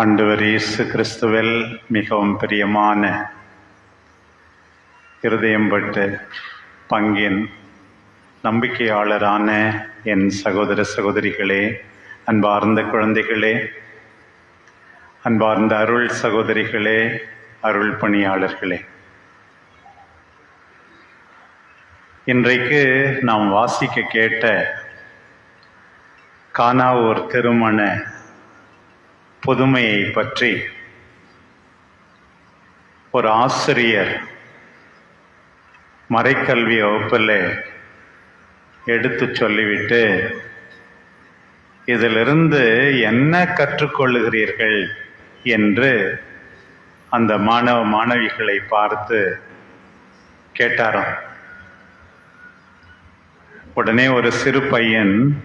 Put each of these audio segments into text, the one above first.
ஆண்டவர் இயேசு கிறிஸ்துவில் மிகவும் பிரியமான இருதயம்பட்டு பங்கின் நம்பிக்கையாளரான என் சகோதர சகோதரிகளே அன்பார்ந்த குழந்தைகளே அன்பார்ந்த அருள் சகோதரிகளே அருள் பணியாளர்களே. இன்றைக்கு நாம் வாசிக்க கேட்ட கானா ஒரு திருமண புதுமையை பற்றி. ஒரு ஆசிரியர் மறைக்கல்வி வகுப்பில் எடுத்து சொல்லிவிட்டு இதிலிருந்து என்ன கற்றுக்கொள்ளுகிறீர்கள்? என்று அந்த மாணவ மாணவிகளை பார்த்து கேட்டாராம். உடனே ஒரு சிறு பையன்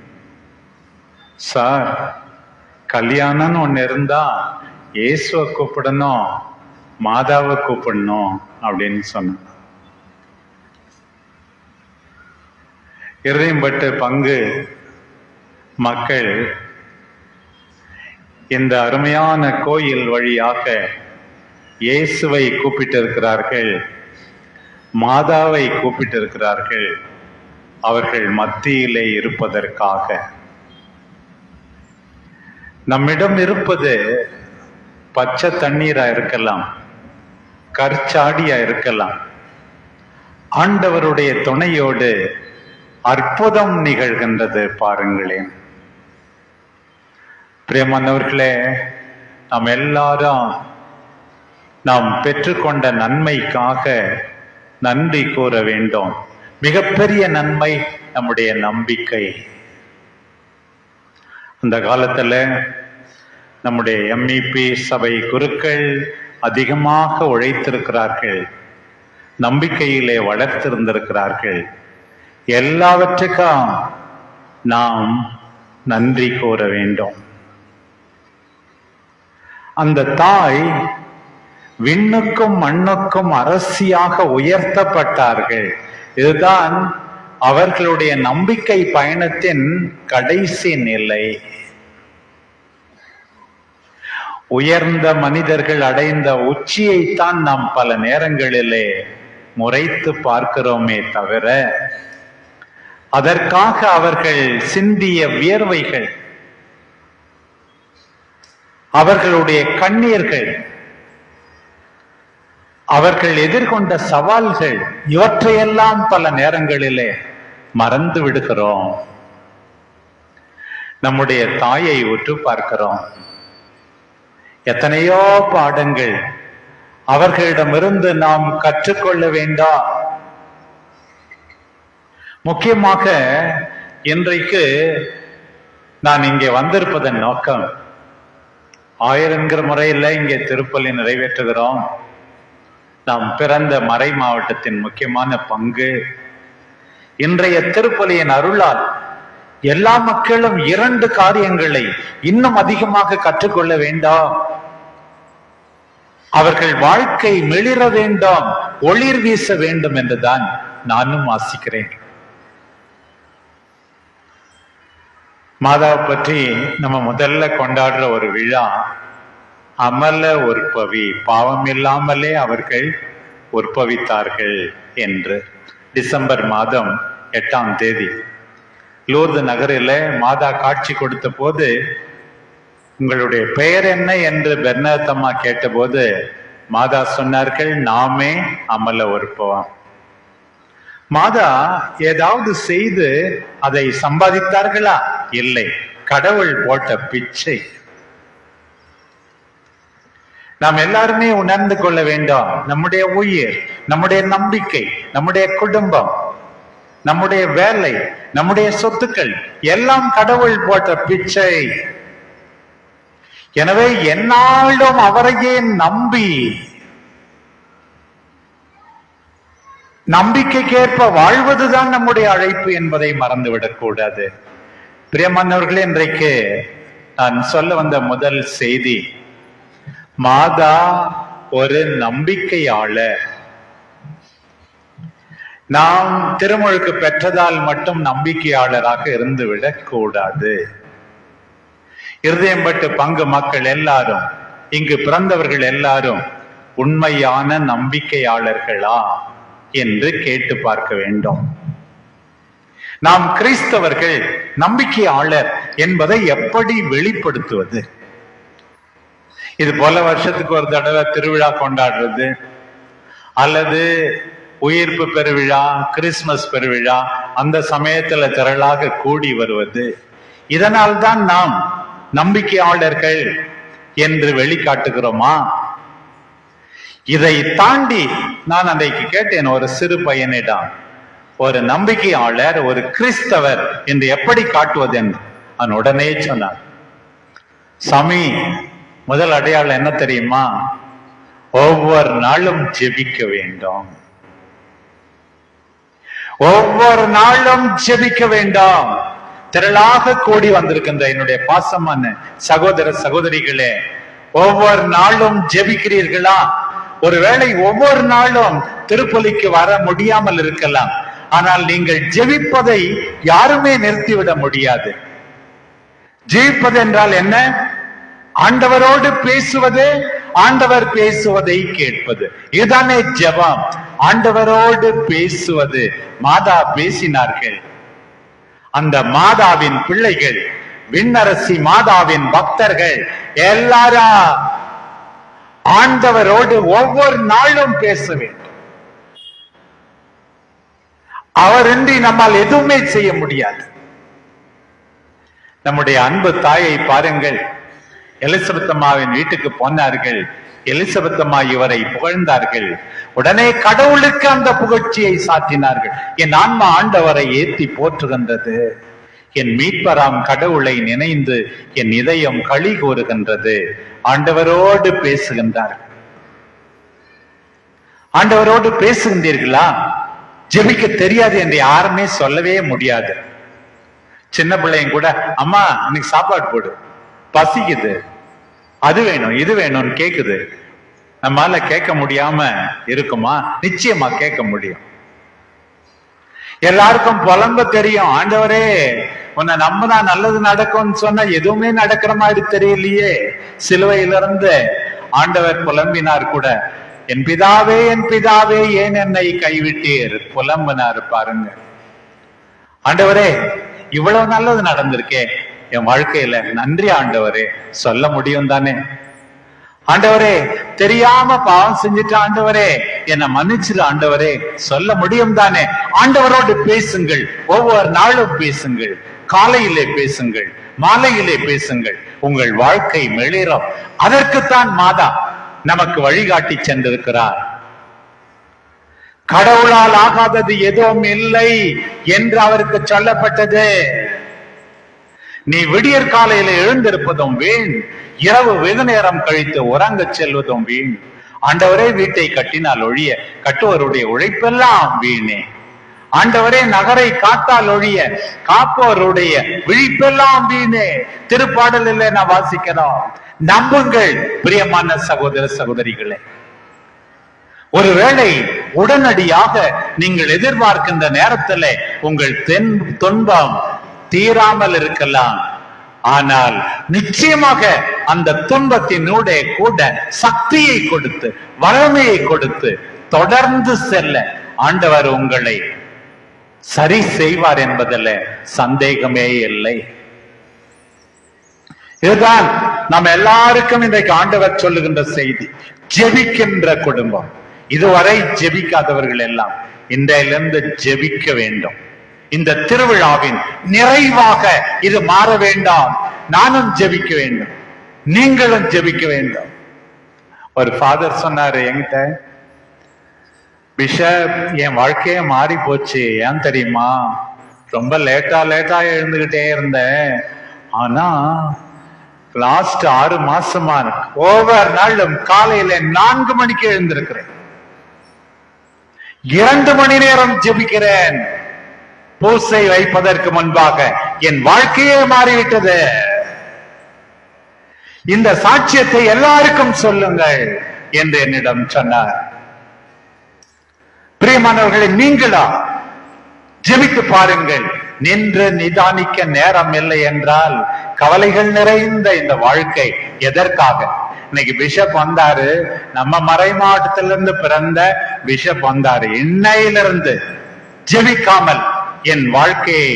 சார் கல்யாணம்னு ஒன்று இருந்தா இயேசுவை கூப்பிடணும் மாதாவை கூப்பிடணும் அப்படின்னு சொன்ன இறையம்பட்டு பங்கு மக்கள் இந்த அருமையான கோயில் வழியாக இயேசுவை கூப்பிட்டிருக்கிறார்கள் மாதாவை கூப்பிட்டிருக்கிறார்கள் அவர்கள் மத்தியிலே இருப்பதற்காக. நம்மிடம் இருப்பது பச்சை தண்ணீரா இருக்கலாம் கற்சாடியா இருக்கலாம். ஆண்டவருடைய துணையோடு அற்புதம் நிகழ்கின்றது பாருங்களேன். பிரியமானவர்களே நாம் எல்லாரும் நாம் பெற்றுக்கொண்ட நன்மைக்காக நன்றி கூற வேண்டும். மிகப்பெரிய நன்மை நம்முடைய நம்பிக்கை. அந்த காலத்தில் நம்முடைய எம்இபி சபை குருக்கள் அதிகமாக உழைத்திருக்கிறார்கள். நம்பிக்கையிலே வளர்த்திருந்திருக்கிறார்கள். எல்லாவற்றுக்கும் நாம் நன்றி கூற வேண்டும். அந்த தாய் விண்ணுக்கும் மண்ணுக்கும் அரசியாக உயர்த்தப்பட்டார்கள். இதுதான் அவர்களுடைய நம்பிக்கை பயணத்தின் கடைசி நிலை. உயர்ந்த மனிதர்கள் அடைந்த உச்சியைத்தான் நாம் பல நேரங்களிலே முறைத்து பார்க்கிறோமே தவிர அதற்காக அவர்கள் சிந்திய வியர்வைகள் அவர்களுடைய கண்ணீர்கள் அவர்கள் எதிர்கொண்ட சவால்கள் இவற்றையெல்லாம் பல நேரங்களிலே மறந்து விடுகிறோம் நம்முடைய தாயை உற்று பார்க்கிறோம். எத்தனையோ பாடங்கள். அவர்களிடமிருந்து நாம் கற்றுக்கொள்ள வேண்டாம் முக்கியமாக இன்றைக்கு நான் இங்கே வந்திருப்பதன் நோக்கம் ஆயிரங்கிற முறையில் இங்கே திருப்பலி நிறைவேற்றுகிறோம். நாம் பிறந்த மறை மாவட்டத்தின் முக்கியமான பங்கு. இன்றைய திருப்பலியின் அருளால் எல்லா மக்களும் இரண்டு காரியங்களை இன்னும் அதிகமாக கற்றுக்கொள்ள வேண்டாம். அவர்கள் வாழ்க்கை மெளிர வேண்டாம் ஒளிர் வீச வேண்டும் என்றுதான் நானும் ஆசிக்கிறேன். மாதாவை பற்றி நம்ம முதல்ல கொண்டாடுற ஒரு விழா அமல உற்பவி பாவம் இல்லாமலே அவர்கள் உற்பவித்தார்கள் என்று. டிசம்பர் மாதம் எட்டாம் தேதி. லூர்து நகரில் மாதா காட்சி கொடுத்த போது உங்களுடைய பெயர் என்ன? என்று பெர்னத்தம்மா கேட்டபோது மாதா சொன்னார்கள் நாமே அமல ஒருப்போம். மாதா ஏதாவது செய்து அதை சம்பாதித்தார்களா? இல்லை. கடவுள் போட்ட பிச்சை. நாம் எல்லாருமே உணர்ந்து கொள்ள வேண்டும். நம்முடைய உயிர் நம்முடைய நம்பிக்கை நம்முடைய குடும்பம் நம்முடைய வேலை நம்முடைய சொத்துக்கள் எல்லாம் கடவுள் போட்ட பிச்சை. எனவே என்னாலும் அவரையே நம்பி நம்பிக்கைக்கேற்ப வாழ்வதுதான் நம்முடைய அழைப்பு என்பதை மறந்துவிடக் கூடாது பிரியமானவர்களே இன்றைக்கு நான் சொல்ல வந்த முதல் செய்தி மாதா ஒரு நம்பிக்கையாளர். நாம் திருமுழுக்கு பெற்றதால் மட்டும் நம்பிக்கையாளராக இருந்து விடக்கூடாது இருதயம் பட்டு பங்கு மக்கள் எல்லாரும் இங்கு பிறந்தவர்கள் எல்லாரும் உண்மையான நம்பிக்கையாளர்களா என்று கேட்டு பார்க்க வேண்டும். நாம் கிறிஸ்தவர்கள் நம்பிக்கையாளர் என்பதை எப்படி வெளிப்படுத்துவது? இது போல வருஷத்துக்கு ஒரு தடவை திருவிழா கொண்டாடுறது அல்லது உயிர்ப்பு பெருவிழா கிறிஸ்துமஸ் பெருவிழா அந்த சமயத்துல திரளாக கூடி வருவது. இதனால் தான் நாம் நம்பிக்கையாளர்கள் என்று வெளிக்காட்டுகிறோமா? இதை தாண்டி நான் அன்றைக்கு கேட்டேன் ஒரு சிறு பையனிடம் ஒரு நம்பிக்கையாளர் ஒரு கிறிஸ்தவர் என்று எப்படி காட்டுவது? என்று. அவன் உடனே சொன்னார் சாமி முதல் அடையாளம் என்ன தெரியுமா? ஒவ்வொரு நாளும் ஜெபிக்க வேண்டும். ஒவ்வொரு நாளும் ஜெபிக்க வேண்டாம். திரளாக கூடி வந்திருக்கின்ற என்னுடைய பாசமான சகோதர சகோதரிகளே ஒவ்வொரு நாளும் ஜெபிக்கிறீர்களா? ஒருவேளை ஒவ்வொரு நாளும் திருப்பலிக்கு வர முடியாமல் இருக்கலாம். ஆனால் நீங்கள் ஜெபிப்பதை யாருமே நிறுத்திவிட முடியாது. ஜெயிப்பது என்றால் என்ன? ஆண்டவரோடு பேசுவது ஆண்டவர் பேசுவதை கேட்பது. இதுதானே ஜபம். ஆண்டவரோடு பேசுவது. மாதா பேசினார்கள். அந்த மாதாவின் பிள்ளைகள் விண்ணரசி மாதாவின் பக்தர்கள் எல்லாரா ஆண்டவரோடு ஒவ்வொரு நாளும் பேச வேண்டும். அவரின்றி நம்மால் எதுவுமே செய்ய முடியாது. நம்முடைய அன்பு தாயை பாருங்கள். எலிசபெத் அம்மாவின் வீட்டுக்கு போனார்கள். எலிசபெத் அம்மா இவரை புகழ்ந்தார்கள். உடனே கடவுளுக்கு அந்த புகழ்ச்சியை சாத்தினார்கள் என் ஆன்மா ஆண்டவரை ஏத்தி போற்றுகின்றது. என் மீட்பராம் கடவுளை நினைந்து என் இதயம் களி கூறுகின்றது. ஆண்டவரோடு பேசுகின்றார்கள் ஆண்டவரோடு பேசுகின்றீர்களா? ஜெபிக்க தெரியாது என்று யாருமே சொல்லவே முடியாது. சின்ன பிள்ளைங்க கூட அம்மா இன்னைக்கு சாப்பாடு போடு. பசிக்குது. அது வேணும் இது வேணும்னு கேக்குது. நம்மால கேட்க முடியாம இருக்குமா? நிச்சயமா கேட்க முடியும். எல்லாருக்கும் புலம்ப தெரியும். ஆண்டவரே உன்னை நம்பினா நல்லது நடக்கும்னு சொன்னா எதுவுமே நடக்கிற மாதிரி தெரியலையே. சிலுவையிலிருந்து ஆண்டவர் புலம்பினார் கூட என் பிதாவே என் பிதாவே ஏன் என்னை கைவிட்டீர்? புலம்பினார் பாருங்க. ஆண்டவரே இவ்வளவு நல்லது நடந்திருக்கே. என் வாழ்க்கையில நன்றி ஆண்டவரே சொல்ல முடியும் தானே? ஆண்டவரே தெரியாம பாவம் செஞ்சுட்டு ஆண்டவரே என்னை மன்னிச்சிரு ஆண்டவரே சொல்ல முடியும் தானே? ஆண்டவரோடு பேசுங்கள் ஒவ்வொரு நாளும் பேசுங்கள் காலையிலே பேசுங்கள் மாலையிலே பேசுங்கள் உங்கள் வாழ்க்கை மெளிரும் அதற்குத்தான் மாதா நமக்கு வழிகாட்டி சென்றிருக்கிறார். கடவுளால் ஆகாதது எதுவும் இல்லை என்று அவருக்கு சொல்லப்பட்டது. நீ விடியற் காலையில எழுந்திருப்பதும் வீண். இரவு வெகு நேரம் கழித்து உறங்க செல்வதும் வீண். ஆண்டவரே வீட்டை கட்டினால் ஒழிய கட்டுவருடைய உழைப்பெல்லாம் வீணே. ஆண்டவரே நகரை காத்தால் ஒழிய காப்பவருடைய விழிப்பெல்லாம் வீணே. திருப்பாடலில் நான் வாசிக்கிறோம். நம்புங்கள் பிரியமான சகோதர சகோதரிகளே. ஒருவேளை உடனடியாக நீங்கள் எதிர்பார்க்கின்ற நேரத்தில் உங்கள் தென் துன்பம் தீராமல் இருக்கலாம். ஆனால் நிச்சயமாக அந்த துன்பத்தினூடே கூட சக்தியை கொடுத்து வளமையை கொடுத்து தொடர்ந்து செல்ல ஆண்டவர் உங்களை சரி செய்வார் என்பதில் சந்தேகமே இல்லை. இதுதான் நம்ம எல்லாருக்கும் இன்றைக்கு ஆண்டவர் சொல்லுகின்ற செய்தி. ஜெபிக்கின்ற குடும்பம். இதுவரை ஜெபிக்காதவர்கள் எல்லாம் இன்றையிலிருந்து ஜெபிக்க வேண்டும். இந்த திருவிழாவின் நிறைவாக இது மாற வேண்டாம். நானும் ஜெபிக்க வேண்டும். நீங்களும் ஜெபிக்க வேண்டும். ஒரு ஃபாதர் சொன்னாரு என்கிட்ட பிஷப் என் வாழ்க்கையே மாறி போச்சு. ஏன் தெரியுமா? ரொம்ப லேட்டா லேட்டா எழுந்துகிட்டே இருந்தேன். ஆனா லாஸ்ட் ஆறு மாசமா ஒவ்வொரு நாளும் காலையில நான்கு மணிக்கு எழுந்திருக்கிறேன். இரண்டு மணி நேரம் ஜெபிக்கிறேன். பூசை வைப்பதற்கு முன்பாக என் வாழ்க்கையே மாறிவிட்டது. இந்த சாட்சியத்தை எல்லாருக்கும் சொல்லுங்கள் என்று என்னிடம் சொன்னார். பிரியமானவர்களை நீங்களா ஜெபித்து பாருங்கள். நின்று நிதானிக்க நேரம் இல்லை என்றால் கவலைகள் நிறைந்த இந்த வாழ்க்கை எதற்காக? இன்னைக்கு பிஷப் வந்தாரு நம்ம மறை மாவட்டத்திலிருந்து பிறந்த பிஷப் வந்தாரு. இன்னையிலிருந்து ஜெபிக்காமல் என் வாழ்க்கையை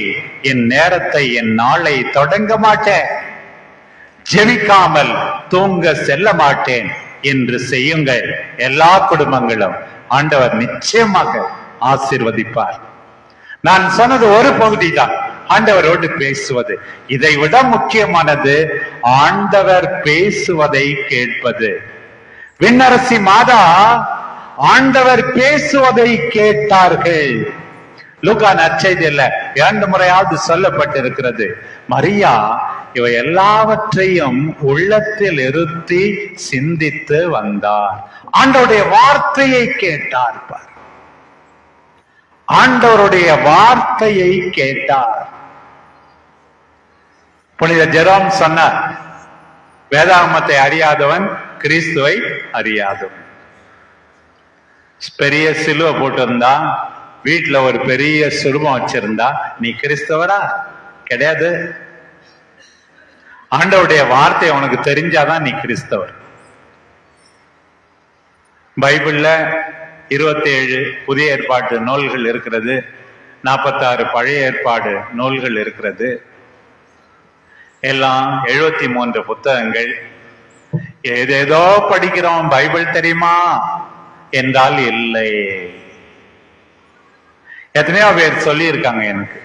என் நேரத்தை என் நாளை தொடங்க மாட்டேன் ஜெபிக்காமல் தூங்க செல்ல மாட்டேன் என்று செய்யுங்கள். எல்லா குடும்பங்களும் ஆண்டவர் நிச்சயமாக ஆசிர்வதிப்பார். நான் சொன்னது ஒரு பகுதி தான் ஆண்டவரோடு பேசுவது. இதை விட முக்கியமானது ஆண்டவர் பேசுவதை கேட்பது. விண்ணரசி மாதா ஆண்டவர் பேசுவதை கேட்டார்கள். லூகா நற்செய்தியில இரண்டு முறையாவது சொல்லப்பட்டிருக்கிறது. மரியா இவை எல்லாவற்றையும் உள்ளத்தில் இருத்தி சிந்தித்து வந்தார். ஆண்டவருடைய வார்த்தையை கேட்டார் பார். ஆண்டவருடைய வார்த்தையை கேட்டார். புனித ஜெரோம் சொன்னார் வேதாமத்தை அறியாதவன் கிறிஸ்துவை அறியாதவன். பெரிய சிலுவை போட்டிருந்தான் வீட்டுல ஒரு பெரிய சுடுமம் வச்சிருந்தா நீ கிறிஸ்தவரா? கிடையாது. ஆண்டவுடைய வார்த்தை உனக்கு தெரிஞ்சாதான் நீ கிறிஸ்தவர். பைபிள்ல இருபத்தி ஏழு புதிய ஏற்பாட்டு நூல்கள் இருக்கிறது நாற்பத்தாறு பழைய ஏற்பாடு நூல்கள் இருக்கிறது. எல்லாம் எழுபத்தி மூன்று புத்தகங்கள். ஏதேதோ படிக்கிறோம் பைபிள் தெரியுமா? என்றால் இல்லை. எத்தனையோ பேர் சொல்லியிருக்காங்க எனக்கு.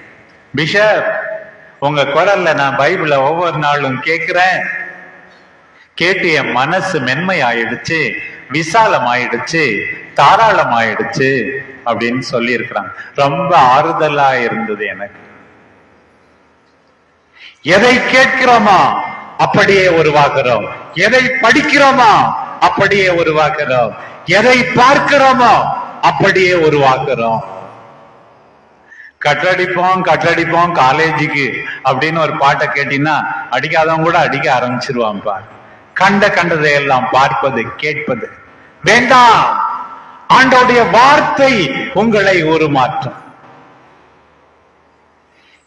பிஷப் உங்க குரல்ல நான் பைபிள ஒவ்வொரு நாளும் கேட்கிறேன். கேட்டு என் மனசு மென்மை ஆயிடுச்சு விசாலம் ஆயிடுச்சு தாராளம் ஆயிடுச்சு அப்படின்னு சொல்லி இருக்கிறாங்க ரொம்ப ஆறுதலா இருந்தது எனக்கு. எதை கேட்கிறோமா? அப்படியே உருவாக்குறோம். எதை படிக்கிறோமா? அப்படியே உருவாக்குறோம். எதை பார்க்கிறோமோ? அப்படியே உருவாக்குறோம். கட்டடிப்போம் கட்டடிப்போம் காலேஜுக்கு அப்படின்னு ஒரு பாட்டை கேட்டீங்கன்னா அடிக்காதவங்க கூட அடிக்க ஆரம்பிச்சிருவான்ப்பா கண்ட கண்டதை எல்லாம் பார்ப்பது கேட்பது. வேண்டாம்! ஆண்டோடைய வார்த்தை உங்களை உருமாற்றும்.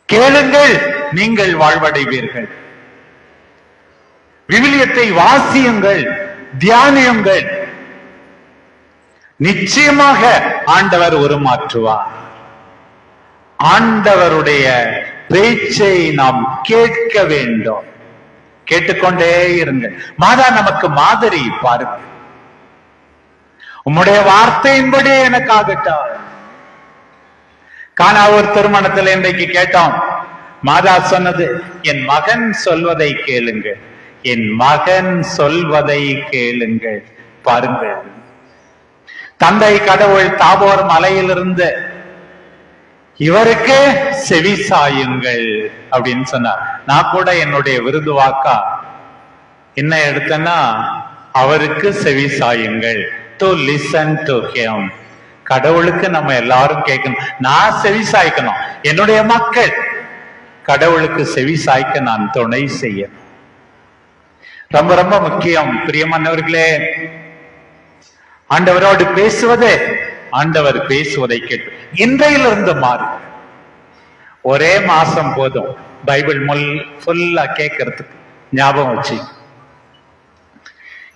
கேளுங்கள் நீங்கள் வாழ்வடைவீர்கள். விவிலியத்தை வாசியுங்கள் தியானியுங்கள். நிச்சயமாக ஆண்டவர் உருமாற்றுவார். ஆண்டவருடைய பேச்சை நாம் கேட்க வேண்டும். கேட்டுக்கொண்டே இருங்கள். மாதா நமக்கு மாதிரி பாருங்க உம்முடைய வார்த்தையின்படி எனக்கு ஆகட்டும் காணா ஒரு திருமணத்தில் இன்றைக்கு கேட்டோம். மாதா சொன்னது என் மகன் சொல்வதை கேளுங்கள். என் மகன் சொல்வதை கேளுங்கள். பாருங்கள். தந்தை கடவுள் தாபோர் மலையிலிருந்து இவருக்கு செவி சாயுங்கள் அப்படின்னு சொன்னார். நான் கூட என்னுடைய விருது வாக்கா என்ன எடுத்தேன்னா அவருக்கு செவி சாயுங்கள். டு லிசன் டு ஹிம் கடவுளுக்கு நம்ம எல்லாரும் கேட்கணும். நான் செவி சாய்க்கணும். என்னுடைய மக்கள் கடவுளுக்கு செவி சாய்க்க நான் துணை செய்ய ரொம்ப ரொம்ப முக்கியம். பிரியமானவர்களே ஆண்டவரோடு பேசுவது ஆண்டவர் பேசுவதை கேட்டு இன்றையிலிருந்து மாறு. ஒரே மாசம் போதும். பைபிள் முல் ஃபுல்லா கேட்கறதுக்கு ஞாபகம் வச்சு.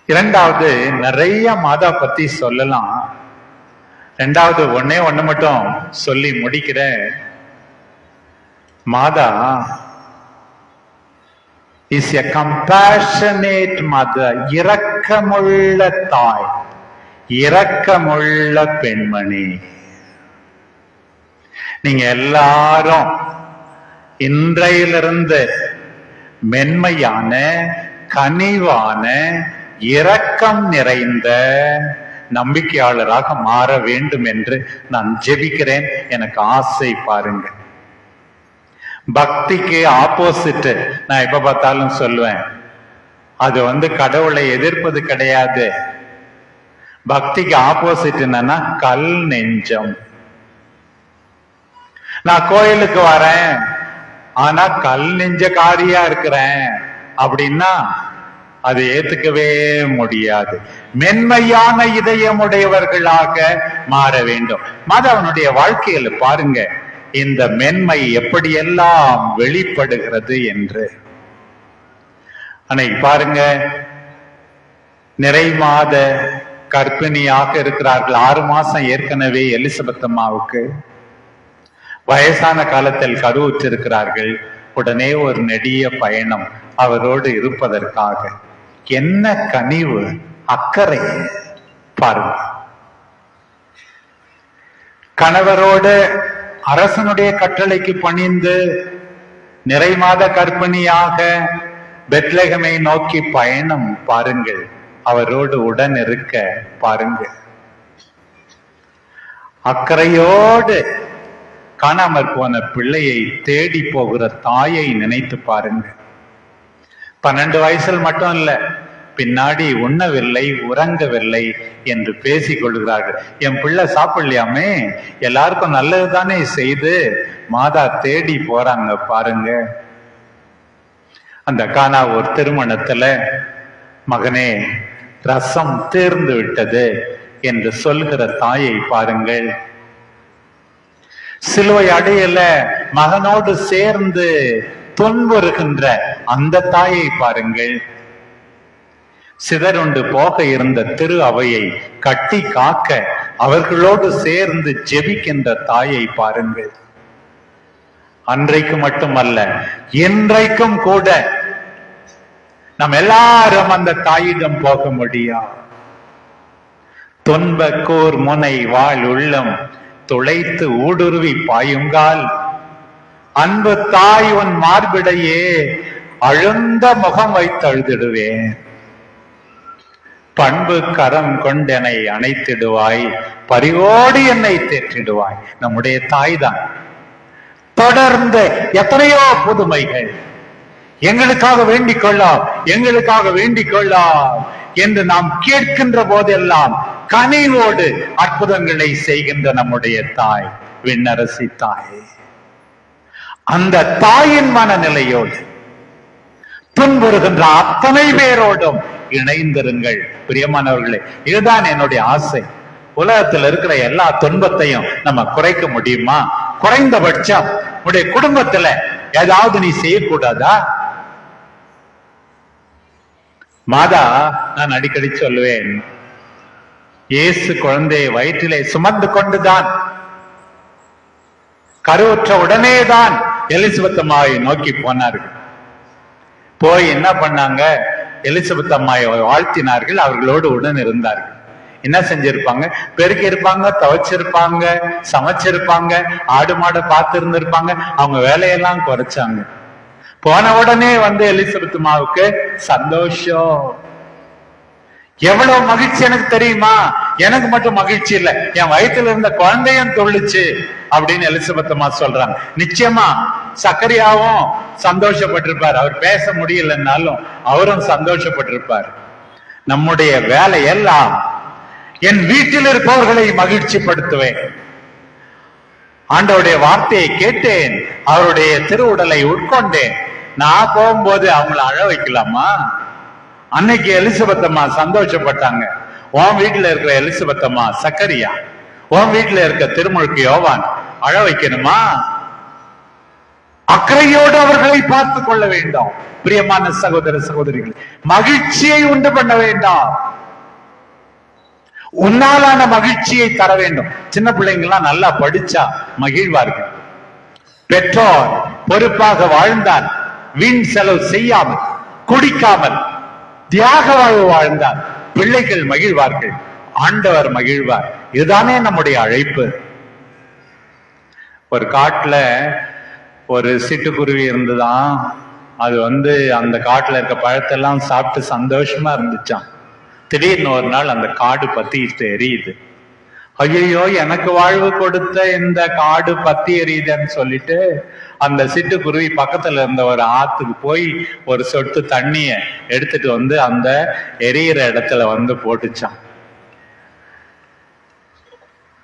இரண்டாவது நிறைய மாதா பத்தி சொல்லலாம். ரெண்டாவது ஒன்னே ஒண்ணு மட்டும் சொல்லி முடிக்கிறேன். மாதா இஸ் எ கம்பேஷனேட் மதர் இரக்கமுள்ள தாய். இரக்கமுள்ள பெண்மணி. நீங்க எல்லாரும் இன்றையிலிருந்து மென்மையான கனிவான இரக்கம் நிறைந்த நம்பிக்கையாளராக மாற வேண்டும் என்று நான் ஜெபிக்கிறேன். எனக்கு ஆசை பாருங்க பக்திக்கு ஆப்போசிட் நான் எப்ப பார்த்தாலும் சொல்லுவேன். அது வந்து கடவுளை எதிர்ப்பது கிடையாது. பக்திக்கு ஆப்போசிட் என்னன்னா கல் நெஞ்சம் நான் கோயிலுக்கு வரேன் ஆனா கல் நெஞ்சக்காரியா இருக்கிறேன் அப்படின்னா அது ஏத்துக்கவே முடியாது மென்மையான இதயமுடையவர்களாக மாற வேண்டும் மாதவனுடைய வாழ்க்கையில பாருங்க இந்த மென்மை எப்படியெல்லாம் வெளிப்படுகிறது என்று அன்னைக்கு பாருங்க நிறை மாத கர்ப்பிணியாக இருக்கிறார்கள். ஆறு மாசம் ஏற்கனவே எலிசபெத் அம்மாவுக்கு வயசான காலத்தில் கருவுற்றிருக்கிறார்கள். உடனே ஒரு நெடிய பயணம் அவரோடு இருப்பதற்காக. என்ன கனிவு அக்கறை பாருங்க. கணவரோடு அரசனுடைய கட்டளைக்கு பணிந்து நிறைமாத கர்ப்பிணியாக பெத்லகமை நோக்கி பயணம் பாருங்கள். அவரோடு உடன் இருக்க பாருங்க. அக்கறையோடு காணாமற் போன பிள்ளையை தேடி போகிற தாயை நினைத்து பாருங்க. பன்னெண்டு வயசில் மட்டும் இல்ல பின்னாடி உண்ணவில்லை உறங்கவில்லை என்று பேசிக் கொள்கிறார்கள். என் பிள்ளை சாப்பிடலையாமே? எல்லாருக்கும் நல்லது தானே செய்து மாதா தேடி போறாங்க பாருங்க. அந்த காணா ஒரு திருமணத்துல மகனே ரசம் தேர்ந்து விட்டது என்று சொல்கிற தாயை பாருங்கள். சிலுவை அடையல மகனோடு சேர்ந்து துன்புறுகின்ற அந்த தாயை பாருங்கள். சிதறுண்டு போக இருந்த திரு அவையை கட்டி காக்க அவர்களோடு சேர்ந்து ஜெபிக்கின்ற தாயை பாருங்கள். அன்றைக்கு மட்டுமல்ல இன்றைக்கும் கூட நம்ம எல்லாரும் அந்த தாயிடம் போக முடியும் துன்பக்கூர் முனை வாழ் உள்ளம் துளைத்து ஊடுருவி பாயுங்கால். அன்பு தாய் உன் மார்பிடையே அழுந்த முகம் வைத்து அழுதிடுவேன் பண்பு கரம் கொண்டெனை அணைத்திடுவாய் பரிவோடு என்னை தேற்றிடுவாய். நம்முடைய தாய் தான். தொடர்ந்து எத்தனையோ புதுமைகள். எங்களுக்காக வேண்டிக் கொள்ளாம் எங்களுக்காக வேண்டிக் கொள்ளாம் என்று நாம் கேட்கின்ற போதெல்லாம் கனிவோடு அற்புதங்களை செய்கின்ற நம்முடைய தாய் விண்ணரசி தாய். அந்த தாயின் மனநிலையோடு துன்புறுகின்ற அத்தனை பேரோடும் இணைந்திருங்கள். பிரியமானவர்களே இதுதான் என்னுடைய ஆசை. உலகத்தில் இருக்கிற எல்லா துன்பத்தையும் நம்ம குறைக்க முடியுமா? குறைந்தபட்சம் உடைய குடும்பத்துல ஏதாவது நீ செய்யக்கூடாதா? மாதா நான் அடிக்கடி சொல்லுவேன் இயேசு குழந்தையை வயிற்றிலே சுமந்து கொண்டுதான் கருவுற்ற உடனேதான் எலிசபெத் அம்மாவை நோக்கி போனார்கள் போய் என்ன பண்ணாங்க? எலிசபெத் அம்மாவை வாழ்த்தினார்கள் அவர்களோடு உடன் இருந்தார்கள். என்ன செஞ்சிருப்பாங்க? பெருக்கி இருப்பாங்க துவைச்சிருப்பாங்க சமைச்சிருப்பாங்க ஆடு மாடை பார்த்து இருந்திருப்பாங்க அவங்க வேலையெல்லாம் குறைச்சாங்க. போன உடனே வந்து எலிசபெத் சந்தோஷம். எவ்வளவு மகிழ்ச்சி எனக்கு தெரியுமா? எனக்கு மட்டும் மகிழ்ச்சி இல்ல. என் வயிற்றுல இருந்த குழந்தையும் தொழிச்சு அப்படின்னு எலிசபெத் சொல்றாங்க. நிச்சயமா சக்கரியாவும் சந்தோஷப்பட்டிருப்பார். அவர் பேச முடியலன்னாலும் அவரும் சந்தோஷப்பட்டிருப்பார். நம்முடைய வேலை எல்லாம் என் வீட்டில் இருப்பவர்களை மகிழ்ச்சிப்படுத்துவேன். ஆண்டவருடைய வார்த்தையை கேட்டேன். அவருடைய திருவுடலை உட்கொண்டேன். நான் போகும்போது அவங்கள அழ வைக்கலாமா? அன்னைக்கு எலிசபெத் அம்மா சந்தோஷப்பட்டாங்க. உன் வீட்டுல இருக்கிற எலிசபெத் அம்மா சக்கரியா? உன் வீட்டுல இருக்க திருமுழுக்கு யோவான் அழ வைக்கணுமா? அக்கறையோடு அவர்களை பார்த்து கொள்ள வேண்டும். பிரியமான சகோதர சகோதரிகள் மகிழ்ச்சியை உண்டு பண்ண வேண்டாம். உன்னாலான மகிழ்ச்சியை தர வேண்டும். சின்ன பிள்ளைங்கள்லாம் நல்லா படிச்சா மகிழ்வார்கள் பெற்றோர் பொறுப்பாக வாழ்ந்தால் வீண் செலவு செய்யாமல் குடிக்காமல் தியாக வாழ்வு வாழ்ந்தால் பிள்ளைகள் மகிழ்வார்கள் ஆண்டவர் மகிழ்வார். இதுதானே நம்முடைய அழைப்பு. ஒரு காட்டுல ஒரு சிட்டுக்குருவி இருந்துதான் அது வந்து அந்த காட்டுல இருக்க பழத்தெல்லாம் சாப்பிட்டு சந்தோஷமா இருந்துச்சாம். திடீர்னு ஒரு நாள் அந்த காடு பத்திட்டு எரியுது. ஐயோ எனக்கு வாழ்வு கொடுத்த இந்த காடு பத்தி எரியுதுன்னு சொல்லிட்டு அந்த சிட்டுக்குருவி பக்கத்துல இருந்த ஒரு ஆத்துக்கு போய் ஒரு சொட்டு தண்ணிய எடுத்துட்டு வந்து அந்த எரியிற இடத்துல வந்து போட்டுச்சான்.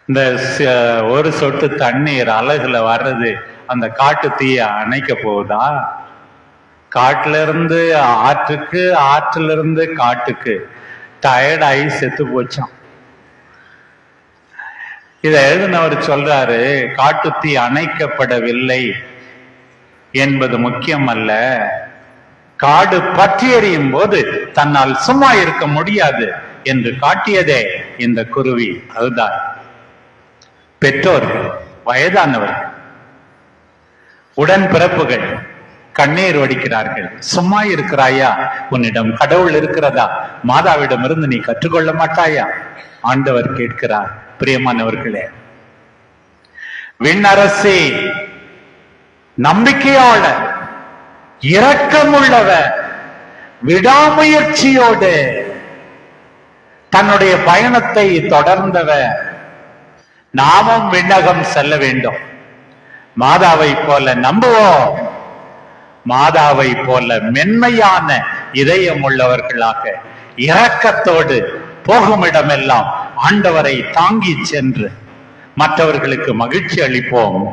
இந்த ச- ஒரு சொட்டு தண்ணீர் அழகுல வர்றது அந்த காட்டு தீய அணைக்க போகுதா? காட்டுல இருந்து ஆற்றுக்கு ஆற்றுல இருந்து காட்டுக்கு டயர்டாகி செத்து போச்சான். இதை எழுதினவர் சொல்றாரு காட்டுத்தீ அணைக்கப்படவில்லை என்பது முக்கியம் அல்ல காடு பற்றி எறியும் போது தன்னால் சும்மா இருக்க முடியாது என்று காட்டியதே இந்த குருவி. அதுதான். பெற்றோர்கள் வயதானவர்கள் உடன் பிறப்புகள் கண்ணீர் வடிக்கிறார்கள். சும்மா இருக்கிறாயா? உன்னிடம் கடவுள் இருக்கிறதா? மாதாவிடம் இருந்து நீ கற்றுக்கொள்ள மாட்டாயா? ஆண்டவர் கேட்கிறார் பிரியமானவர்களே. விண்ணரசே நம்பிக்கையாளர் இரக்கமுள்ளவர் விடாமுயற்சியோடு தன்னுடைய பயணத்தை தொடர்ந்தவர் நாமும் விண்ணகம் செல்ல வேண்டும். மாதாவை போல நம்புவோம். மாதாவை போல மென்மையான இதயம் உள்ளவர்களாக இரக்கத்தோடு போகும் இடமெல்லாம் ஆண்டவரை தாங்கி சென்று மற்றவர்களுக்கு மகிழ்ச்சி அளிப்போம்.